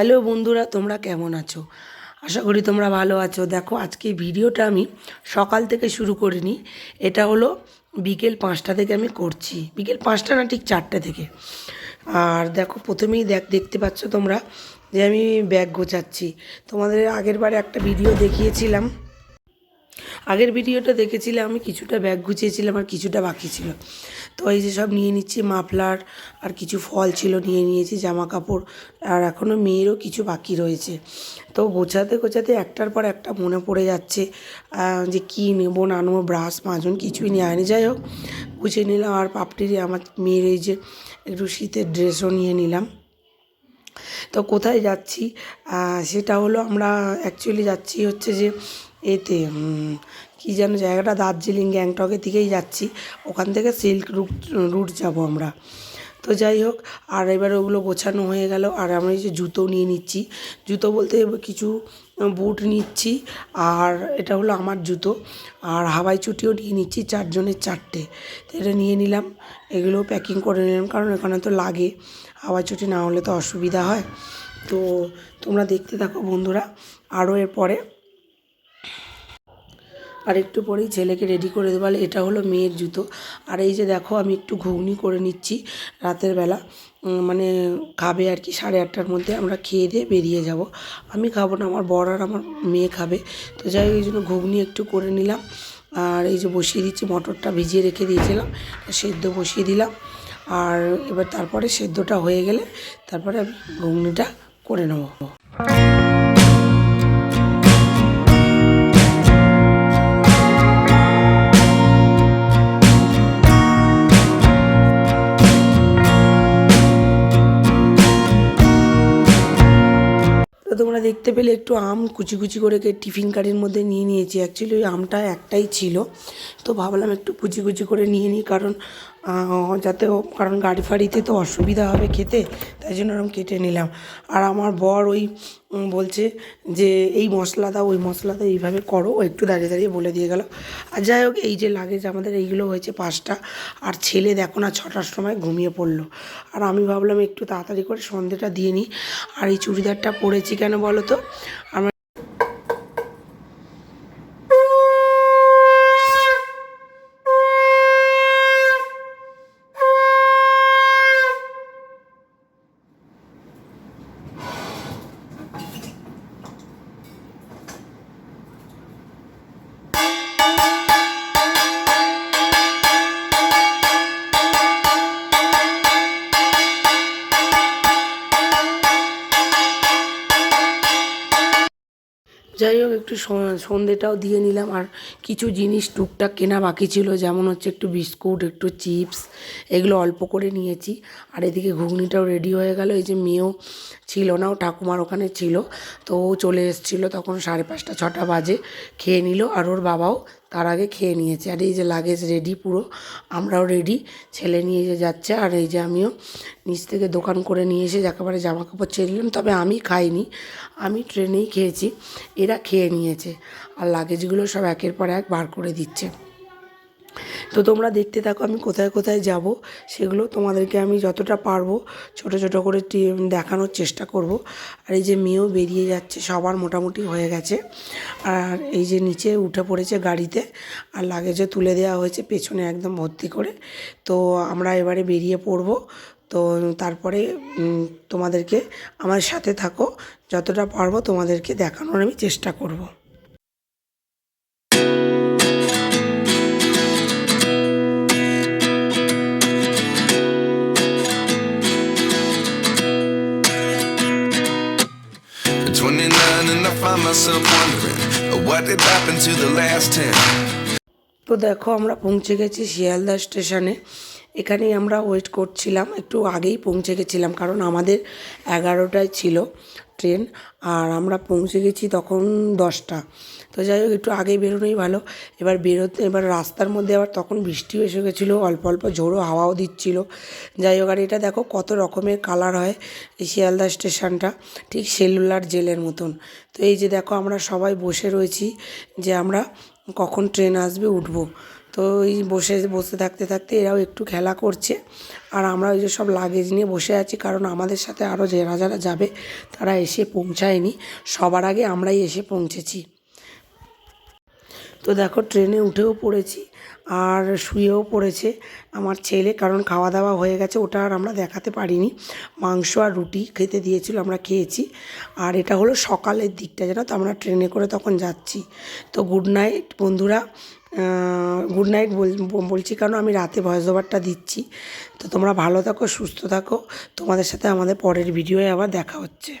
Hello বন্ধুরা, তোমরা কেমন আছো? আশা করি তোমরা ভালো আছো। দেখো, আজকে ভিডিওটা আমি সকাল থেকে শুরু করিনি। এটা হলো বিকেল পাঁচটা থেকে আমি করছি। বিকেল পাঁচটা না, ঠিক চারটে থেকে। আর দেখো, প্রথমেই দেখ, দেখতে পাচ্ছ তোমরা যে আমি ব্যাগ গোছাচ্ছি। তোমাদের আগের বারে একটা ভিডিও দেখিয়েছিলাম। আগের ভিডিওটা দেখেছিলে, আমি কিছুটা ব্যাগ গুছিয়েছিলাম আর কিছুটা বাকি ছিল। তো এই যে সব নিয়ে নিচ্ছি, মাফলার আর কিছু ফল ছিল নিয়ে নিয়েছি জামা কাপড় আর এখনও মেয়েরও কিছু বাকি রয়েছে। তো গোছাতে গোছাতে একটার পর একটা মনে পড়ে যাচ্ছে যে কী নেব না নেব ব্রাশ, মাজন কিছুই নিয়ে আনি যাই হোক, গুছিয়ে নিলাম আর পাপড়ির আমার মেয়ের এই যে একটু শীতের ড্রেসও নিয়ে নিলাম। তো কোথায় যাচ্ছি সেটা হলো আমরা অ্যাকচুয়ালি যাচ্ছি হচ্ছে যে এতে কী যেন জায়গাটা, দার্জিলিং, গ্যাংটকের দিকেই যাচ্ছি। ওখান থেকে সিল্ক রুট রুট যাব আমরা। তো যাই হোক, আর এবার ওগুলো গোছানো হয়ে গেল। আর আমরা এই যে জুতো নিয়ে নিচ্ছি। জুতো বলতে কিছু বুট নিচ্ছি। আর এটা হলো আমার জুতো। আর হাওয়াই চুটিও নিয়ে নিচ্ছি চারজনের চারটে। তো এটা নিয়ে নিলাম। এগুলো প্যাকিং করে নিলাম, কারণ এখানে তো লাগে। হাওয়াই চুটি না হলে তো অসুবিধা হয়। তো তোমরা দেখতে থাকো বন্ধুরা। আরও এরপরে আর একটু পরেই ছেলেকে রেডি করে দেবো। এটা হলো মেয়ের জুতো। আর এই যে দেখো, আমি একটু ঘুগনি করে নিচ্ছি রাতের বেলা। মানে খাবে আর কি, সাড়ে আটটার মধ্যে আমরা খেয়ে দিয়ে বেরিয়ে যাব। আমি খাব না, আমার বর আর আমার মেয়ে খাবে। তো যাই এই জন্য ঘুগনি একটু করে নিলাম। আর এই যে বসিয়ে দিচ্ছি, মটরটা ভিজিয়ে রেখে দিয়েছিলাম সেদ্ধ বসিয়ে দিলাম। আর এবার তারপরে সেদ্ধটা হয়ে গেলে তারপরে আমি ঘুগনিটা করে নেব। দেখতে পেলে একটু আম কুচি কুচি করে টিফিন কারির মধ্যে নিয়ে নিয়েছি। অ্যাকচুয়ালি ওই আমটা একটাই ছিল। তো ভাবলাম একটু কুচি কুচি করে নিয়ে নিই, কারণ যাতে কারণ গাড়ি ফাড়িতে তো অসুবিধা হবে খেতে, তাই জন্য ওরকম কেটে নিলাম। আর আমার বর ওই বলছে যে এই মশলা দাও, ওই মশলা দাও, এইভাবে করো। ও একটু দাঁড়িয়ে দাঁড়িয়ে বলে দিয়ে গেল। আর যাই হোক, এই যে লাগেজ আমাদের, এইগুলো হয়েছে পাঁচটা। আর ছেলে দেখো না ছটার সময় ঘুমিয়ে পড়ল। আর আমি ভাবলাম একটু তাড়াতাড়ি করে সন্ধেটা দিয়ে নিই। আর এই চুড়িদারটা পরেছি কেন বলো তো? আমার যাই হোক, একটু সন্ধেটাও দিয়ে নিলাম। আর কিছু জিনিস টুকটাক কেনা বাকি ছিল, যেমন হচ্ছে একটু বিস্কুট, একটু চিপস, এগুলো অল্প করে নিয়েছি। আর এদিকে ঘুগনিটাও রেডি হয়ে গেল। এই যে মেয়েও ছিল না, ও ঠাকুমার ওখানে ছিল। তো ও চলে এসেছিল তখন সাড়ে পাঁচটা, ছটা বাজে। খেয়ে নিল। আর ওর বাবাও তার আগে খেয়ে নিয়েছে। আর এই যে লাগেজ রেডি পুরো, আমরাও রেডি ছেলে নিয়ে যে যাচ্ছে, আর এই যে আমিও নিচ থেকে দোকান করে নিয়ে এসে একেবারে জামা কাপড় ছেড়ে দিলাম, তবে আমি খাইনি। আমি ট্রেনেই খেয়েছি, এরা খেয়ে নিয়েছে। আর লাগেজগুলো সব একের পর এক বার করে দিচ্ছে। তো তোমরা দেখতে থাকো আমি কোথায় কোথায় যাব, সেগুলো তোমাদেরকে আমি যতটা পারব ছোট ছোট করে দেখানোর চেষ্টা করব। আর এই যে মেয়েও বেরিয়ে যাচ্ছে, সবার মোটামুটি হয়ে গেছে। আর এই যে নিচে উঠে পড়েছে গাড়িতে, আর লাগেজও তুলে দেওয়া হয়েছে পেছনে একদম ভর্তি করে। তো আমরা এবারে বেরিয়ে পড়ব। তো তারপরে তোমাদেরকে আমার সাথে থাকো, যতটা পারব তোমাদেরকে দেখানোর আমি চেষ্টা করব। Myself wondering, what did happen to the last 10. তো দেখো, আমরা পৌঁছে গেছি শিয়ালদা স্টেশনে এখানেই আমরা ওয়েট করছিলাম, একটু আগেই পৌঁছে গেছিলাম, কারণ আমাদের এগারোটায় ছিল ট্রেন আর আমরা পৌঁছে গেছি তখন দশটা। তো যাই হোক, একটু আগে বেরোনোই ভালো। এবার বেরোতে, এবার রাস্তার মধ্যে আবার তখন বৃষ্টিও এসে গেছিল, অল্প অল্প ঝোড়ো হাওয়াও দিচ্ছিল। যাই হোক, আর এটা দেখো কত রকমের কালার হয় এই শিয়ালদা স্টেশনটা, ঠিক সেলুলার জেলের মতন। তো এই যে দেখো, আমরা সবাই বসে রয়েছি যে আমরা কখন ট্রেন আসবে, উঠবো। তো এই বসে বসে থাকতে থাকতে এরাও একটু খেলা করছে। আর আমরা ওই যে সব লাগেজ নিয়ে বসে আছি, কারণ আমাদের সাথে আরও যারা যারা যাবে, তারা এসে পৌঁছায়নি। সবার আগে আমরাই এসে পৌঁছেছি। তো দেখো, ট্রেনে উঠেও পড়েছি আর শুয়েও পড়েছে আমার ছেলে, কারণ খাওয়া দাওয়া হয়ে গেছে, ওটা আর আমরা দেখাতে পারিনি। মাংস আর রুটি খেতে দিয়েছিল, আমরা খেয়েছি। আর এটা হলো সকালের দিকটা, জানো তো? আমরা ট্রেনে করে তখন যাচ্ছি। তো গুড নাইট বন্ধুরা। গুড নাইট বলছি কারণ আমি রাতে ভয়েস ওভারটা দিচ্ছি। তো তোমরা ভালো থাকো, সুস্থ থাকো। তোমাদের সাথে আমাদের পরের ভিডিওয়ে আবার দেখা হচ্ছে।